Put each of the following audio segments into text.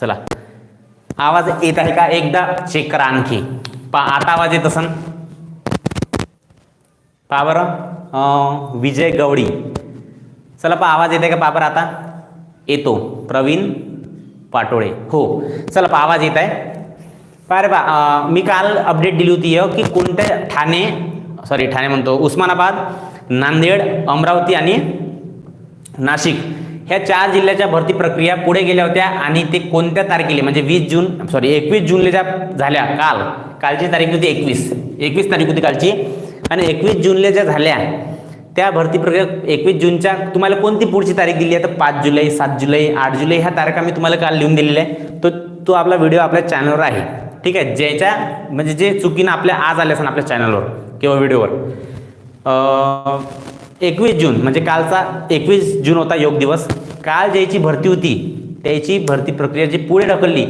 चला. आवाज येत आहे का एकदा? चेक करा आणखी. पा आता आवाज येत असन? पा बरं. विजय गवडी चला पा आवाज येते का? पा बरं आता. येतो. प्रवीण पाटोळे. हो. चला पा आवाज येत आहे. पा रे बा मी काल अपडेट दिली होती हो की कोणत्या ठाणे सॉरी ठाणे म्हणतो उस्मानाबाद नांदेड अमरावती आणि नाशिक. ह्या चार जिल्ह्याच्या भरती प्रक्रिया पुढे गेल्या होत्या आणि ते कोणत्या तारखेला? म्हणजे वीस जून सॉरी एकवीस जूनला ज्या झाल्या काल. कालची तारीख होती एकवीस. एकवीस तारीख होती कालची. आणि एकवीस जूनला ज्या झाल्या त्या भरती प्रक्रिया एकवीस जूनच्या तुम्हाला कोणती पुढची तारीख दिली? आहे तर पाच जुलै सात जुलै आठ जुलै ह्या तारखा मी तुम्हाला काल लिहून दिलेल्या आहे तो तो आपला व्हिडिओ आपल्या चॅनलवर आहे. ठीक आहे? ज्याच्या म्हणजे जे चुकीनं आपल्या आज आले असेल आपल्या चॅनलवर किंवा व्हिडिओवर. एकवीस जून म्हणजे कालचा एकवीस जून होता योग दिवस. काल ज्याची भरती होती त्याची भरती प्रक्रिया जी पुढे ढकलली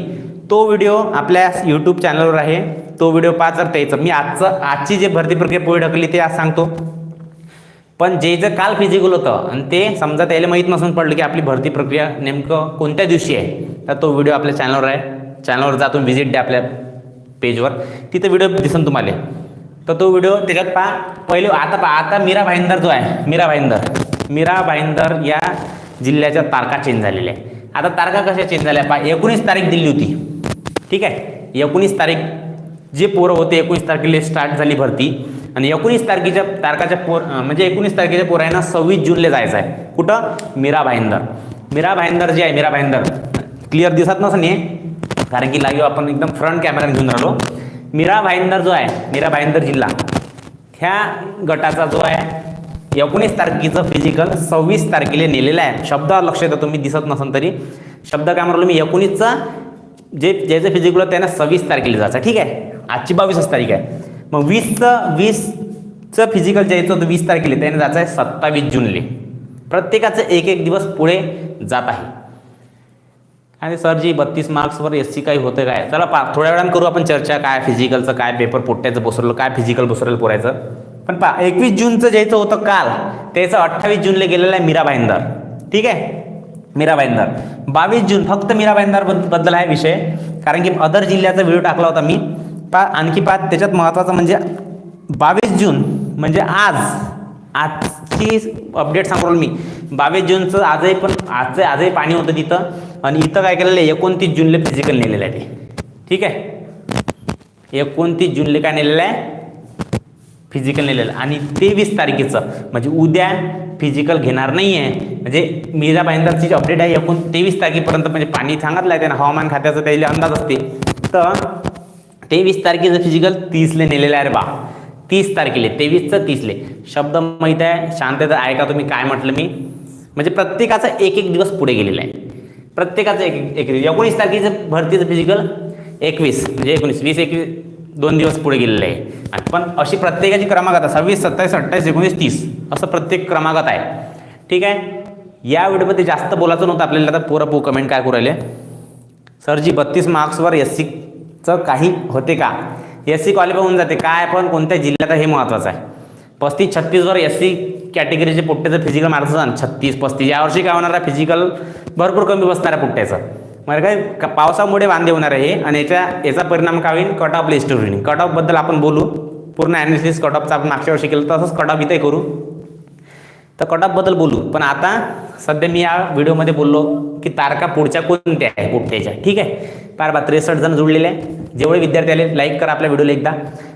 तो व्हिडिओ आपल्या यूट्यूब चॅनलवर आहे. तो व्हिडिओ पाच तर त्याचा. मी आजचं आजची जे भरती प्रक्रिया पुढे ढकलली ते आज सांगतो. पण जे जे काल फिजिकल होतं आणि ते समजा त्याला माहीत नसून पडलं की आपली भरती प्रक्रिया नेमकं कोणत्या दिवशी आहे तर तो व्हिडिओ आपल्या चॅनलवर आहे. चॅनलवर जा तुम्ही व्हिजिट द्या आपल्या पेजवर तिथं व्हिडिओ दिसून तुम्हाला. तर तो व्हिडिओ त्याच्यात पहा. पहिले आता पहा आता मीरा भाईंदर जो आहे मीरा भाईंदर. मीरा भाईंदर या जिल्ह्याच्या तारखा चेंज झालेल्या आहे आता तारखा कशा चेंज झाल्या? पहा एकोणीस तारीख दिली होती. ठीक आहे? एकोणीस तारीख जे पोरं होते एकोणीस तारखेला स्टार्ट झाली भरती. आणि एकोणीस तारखेच्या तारखाच्या पोर म्हणजे एकोणीस तारखेच्या पोरांना सव्वीस जूनला जायचं आहे. कुठं? मीरा भाईंदर. मीरा भाईंदर जे आहे मीरा भाईंदर क्लिअर दिसत नसं नाही कारण की लाईव्ह आपण एकदम फ्रंट कॅमेरा घेऊन राहिलो. मीरा भाईंदर जो आहे मीरा भाईंदर जिल्हा ह्या गटाचा जो आहे एकोणीस तारखेचं फिजिकल सव्वीस तारखेला नेलेलं आहे. शब्द लक्ष येतं तुम्ही दिसत नसेल तरी. शब्द काय म्हणलो मी एकोणीसचा जे ज्याचं फिजिकल त्यांना सव्वीस तारखेला जायचं ठीक आहे? आजची बावीसच तारीख आहे. मग वीसचं वीसचं फिजिकल ज्याचं होतं वीस तारखेला त्याने जायचं आहे सत्तावीस जूनले. प्रत्येकाचं एक एक दिवस पुढे जात आहे. आणि सर जी बत्तीस मार्क्सवर एस सी काही होतं काय? चला पा थोड्या वेळानं करू आपण चर्चा काय फिजिकलचं काय पेपर पोट्याचं बसवलं काय फिजिकल बसवलं पुरायचं. पण पा एकवीस जूनचं ज्यायचं होतं काल. त्याचं अठ्ठावीस जूनला गेलेलं आहे मीरा भाईंदर. ठीक आहे? मीरा भाईंदर. बावीस जून फक्त मीरा भाईंदरबद्दल आहे विषय. कारण की अदर जिल्ह्याचा व्हिडिओ टाकला होता मी. पा आणखी पा त्याच्यात महत्त्वाचं म्हणजे बावीस जून म्हणजे आज आज. आजची अपडेट सांगतो मी. बावीस जूनचं आजही पण आजचं आजही पाणी होतं तिथं. आणि इथं काय केलेलं आहे एकोणतीस जूनला फिजिकल नेलेलं आहे ते. ठीक आहे? एकोणतीस जूनला काय नेलेलं आहे? फिजिकल नेलेलं. आणि तेवीस तारखेचं म्हणजे उद्या फिजिकल घेणार नाही आहे म्हणजे मीरा भाईंदरची अपडेट आहे एकूण तेवीस तारखेपर्यंत म्हणजे पाणी सांगितलं आहे त्यानं हवामान खात्याचा त्याला अंदाज असते. तर तेवीस तारखेचं फिजिकल तीसले नेलेलं आहे रे बा. तीस तारखेले तेवीसचं तीसले. शब्द माहीत आहे शांतता ऐका तुम्ही काय म्हटलं मी. म्हणजे प्रत्येकाचा एक एक दिवस पुढे गेलेला आहे. प्रत्येकाचं एक एक दिवस. एकोणीस तारखेचं भरतीचं फिजिकल एकवीस. म्हणजे एकोणीस वीस एकवीस दोन दिवस पुढे गेलेलं आहे. पण अशी प्रत्येकाची क्रमांकात आहे. सव्वीस सत्तावीस अठ्ठावीस एकोणीस तीस. असं प्रत्येक क्रमांकात आहे. ठीक आहे? या व्हिडिओमध्ये जास्त बोलायचं नव्हतं आपल्याला. आता पोरं पो कमेंट काय करू राहिले? सरजी बत्तीस मार्क्सवर एस सीचं काही होते का? एस सी क्वालिफाय होऊन जाते. काय पण कोणत्या जिल्ह्यात हे महत्त्वाचं आहे. पस्तीस छत्तीसवर एस सी कॅटेगरीचे पुट्ट्याचं फिजिकल मार्क्स जाण छत्तीस पस्तीस. यावर्षी काय होणार आहे? फिजिकल भरपूर कमी बसणार आहे पुट्ट्याचं. म्हणजे काय का पावसामुळे वांदे होणार आहे आणि याच्या याचा परिणाम काय होईल? कट ऑफ लिस्ट होईल. कट ऑफबद्दल आपण बोलू. पूर्ण ॲनालिसिस कट ऑफचा आपण मागच्या वर्षी केलं. तसंच कट ऑफ इथे करू. तर कट ऑफबद्दल बोलू. पण आता सध्या मी या व्हिडिओमध्ये बोललो की तारखा पुढच्या कोणत्या आहे? पुढच्याच्या ठीक आहे? पार बा त्रेसष्ट जण जुळलेले आहे. जेवढे विद्यार्थी आले लाईक करा आपल्या व्हिडिओला एकदा.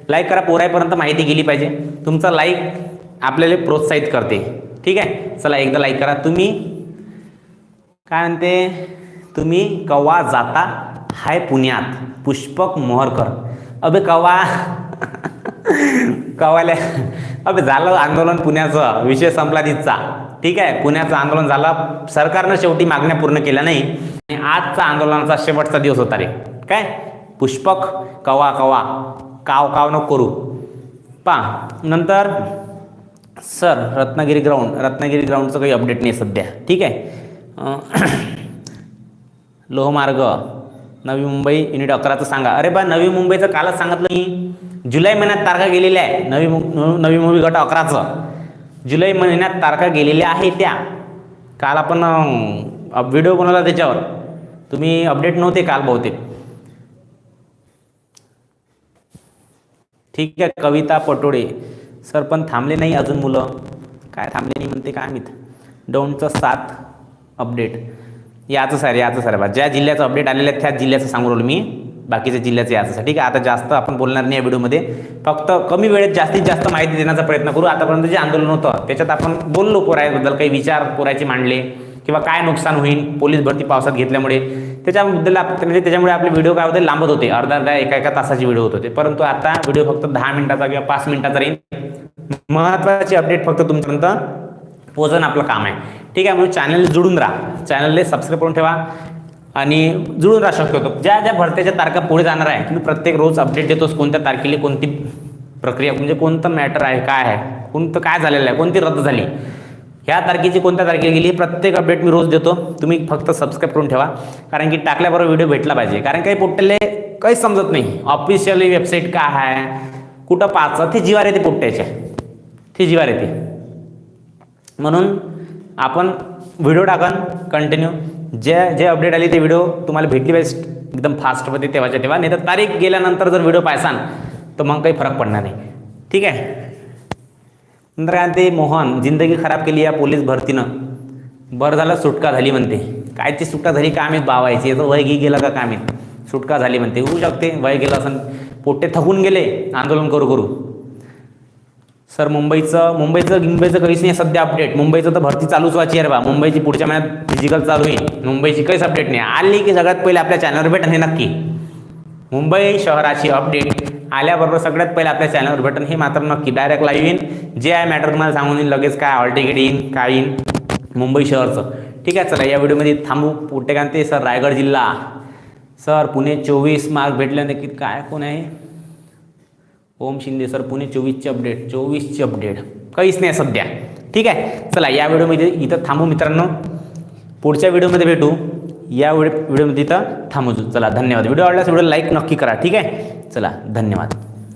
लाईक करा पोरायपर्यंत माहिती गेली पाहिजे. तुमचा लाईक आपल्याला प्रोत्साहित करते. ठीक आहे? चला एकदा लाईक करा. तुम्ही काय म्हणते? तुम्ही कवा जाता हाय पुण्यात. पुष्पक मोहरकर. अबे कवा कवाले अबे झालं आंदोलन पुण्याचं. विषय संपला तिथचा. ठीक आहे? पुण्याचं आंदोलन झालं. सरकारनं शेवटी मागण्या पूर्ण केल्या नाही. आणि आजचा आंदोलनाचा शेवटचा दिवस होता रे. काय? पुष्पक कवा कवा काव काव नको करू. पा नंतर सर रत्नागिरी ग्राउंड रत्नागिरी ग्राउंडचं काही अपडेट नाही सध्या ठीक आहे? लोहमार्ग नवी मुंबई युनिट अकराचं सांगा. अरे बा नवी मुंबईचं कालच सांगितलं मी. जुलै महिन्यात तारखा गेलेल्या आहे. नवी मु नवी मुंबई गट अकराचं. जुलै महिन्यात तारखा गेलेल्या आहे त्या. काल आपण व्हिडिओ बनवला त्याच्यावर. तुम्ही अपडेट नव्हते काल बहुतेक. ठीक आहे कविता पटोळे सर पण थांबले नाही अजून मुलं. काय थांबले नाही म्हणते काय माहीत. डोंटचं सात अपडेट. याचं सर याचं सर. बा ज्या जिल्ह्याचं अपडेट आलेलं आहे त्याच जिल्ह्याचं सांगू राहिलो मी. बाकीच्या जिल्ह्याचं याचं सर. ठीक आहे आता जास्त आपण बोलणार नाही या व्हिडिओमध्ये. फक्त कमी वेळेत जास्तीत जास्त माहिती देण्याचा प्रयत्न करू. आतापर्यंत जे आंदोलन होतं त्याच्यात आपण बोललो पोरायबद्दल. काही विचार पोरायचे मांडले किंवा काय नुकसान होईल पोलीस भरती पावसात घेतल्यामुळे. त्याच्याबद्दल आप- म्हणजे त्याच्यामुळे आपले व्हिडिओ काय होते? लांबत होते. अर्धा अर्धा एका एका तासाचे व्हिडिओ होत. होते परंतु आता व्हिडिओ फक्त दहा मिनिटाचा किंवा पाच मिनिटाचा राहील महत्वाची अपडेट फक्त तुमच्यापर्यंत पोहोचणं आपलं काम आहे. ठीक आहे म्हणून चॅनल जुळून राहा. चॅनलला सबस्क्राईब करून ठेवा. आणि जुळून राहू शक्यतो ज्या ज्या भरत्याच्या तारखा पुढे जाणार आहे तुम्ही प्रत्येक रोज अपडेट देतोस कोणत्या तारखेला कोणती प्रक्रिया म्हणजे कोणतं मॅटर आहे काय आहे कोणतं काय झालेलं आहे कोणती रद्द झाली. ह्या तारखेची कोणत्या तारखेला गेली हे प्रत्येक अपडेट मी रोज देतो. तुम्ही फक्त सबस्क्राईब करून ठेवा. कारण की टाकल्याबरोबर व्हिडिओ भेटला पाहिजे. कारण काही पोट्टेले काही समजत नाही. ऑफिशियली वेबसाईट काय आहे कुठं पाहायचं ते जिवार येते पोट्ट्याच्या. ते जिवार येते. म्हणून आपण व्हिडिओ टाकन कंटिन्यू जे जे अपडेट आली ते व्हिडिओ तुम्हाला भेटली पाहिजे. एकदम फास्टमध्ये तेव्हाच्या तेव्हा. नाही तर तारीख गेल्यानंतर जर व्हिडिओ पाहसान तर मग काही फरक पडणार नाही. ठीक आहे? नंतर काय ते मोहन जिंदगी खराब केली या पोलीस भरतीनं. बरं झालं सुटका झाली म्हणते. काय ती सुटका झाली काय माहीत बावायची. याचं वय घे गेलं का काय माहीत सुटका झाली म्हणते. होऊ शकते वय गेलं असं पोट्टे थकून गेले आंदोलन करू करू. सर मुंबईचं मुंबईचं मुंबईचं काहीच नाही सध्या अपडेट मुंबईचं तर भरती चालूच व्हायची अरे बा. मुंबईची पुढच्या महिन्यात फिजिकल चालू आहे. मुंबईची काहीच अपडेट नाही. आली की सगळ्यात पहिले आपल्या चॅनलवर भेटणे नक्की. मुंबई शहराची अपडेट आल्याबरोबर सगळ्यात पहिले आपल्या चॅनलवर बटन हे मात्र नक्की डायरेक्ट लाईव्ह येईन जे आहे मॅटर तुम्हाला सांगून येईन लगेच काय हॉल तिकीट येईन काय येईन. मुंबई शहरचं. ठीक आहे चला या व्हिडिओमध्ये थांबू. पुढे काय सर रायगड जिल्हा. सर पुणे चोवीस मार्क भेटल्यानंतर की काय कोण आहे? ओम शिंदे सर पुणे चोवीसचे अपडेट चोवीसचे अपडेट काहीच नाही सध्या. ठीक आहे चला या व्हिडिओमध्ये इथं थांबू मित्रांनो. पुढच्या व्हिडिओमध्ये भेटू. या व्हिडिओ व्हिडिओमध्ये इथं थांबू. चला धन्यवाद. व्हिडिओ आवडल्यास व्हिडिओ लाईक नक्की करा ठीक आहे? चला धन्यवाद.